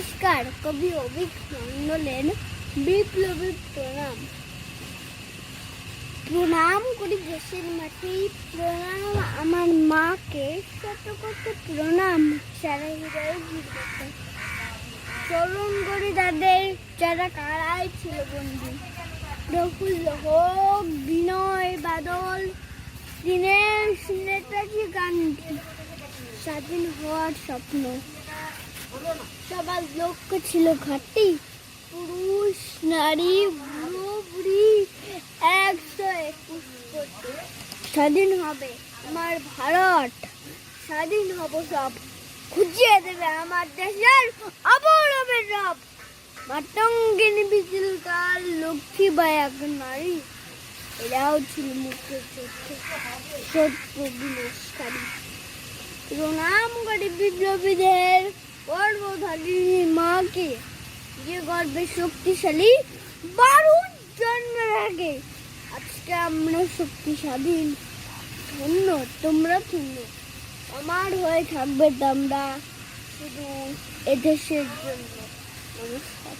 নমস্কার, কবি অভিক মন্ডলের বিপ্লবী প্রণাম। প্রণাম করি দেশের মাটি, প্রণাম আমার মাকে, কত কত প্রণাম সারা হৃদয়ে চরণ করি তাদের, যারা কারাই ছিল বন্ধু প্রফুল্ল হোক, বিনয় বাদল দিনের নেতাজি গান্ধী। স্বাধীন হওয়ার স্বপ্ন। সবার লক্ষ্য ছিল পুরুষ, নারী বুড়ো বুড়ি একশো একুশ স্বাধীন হবে আমার ভারত। স্বাধীন হব সব। খুঁজিয়ে দেবে আমার দেশের মাতঙ্গিনী এক নারী। এরাও ছিল চোখে সত্য বিনাশকারী। প্রণাম করি বিপ্লবীদের গর্ভধারিণী মাকে। যে গর্বে শক্তিশালী বারুণ জন্মের আগে আজকে আমরা শক্তিশালী, ধন্য, তোমরা ধন্য। আমার হয়ে থাকবে তোমরা শুধু এদেশের জন্য। নমস্কার।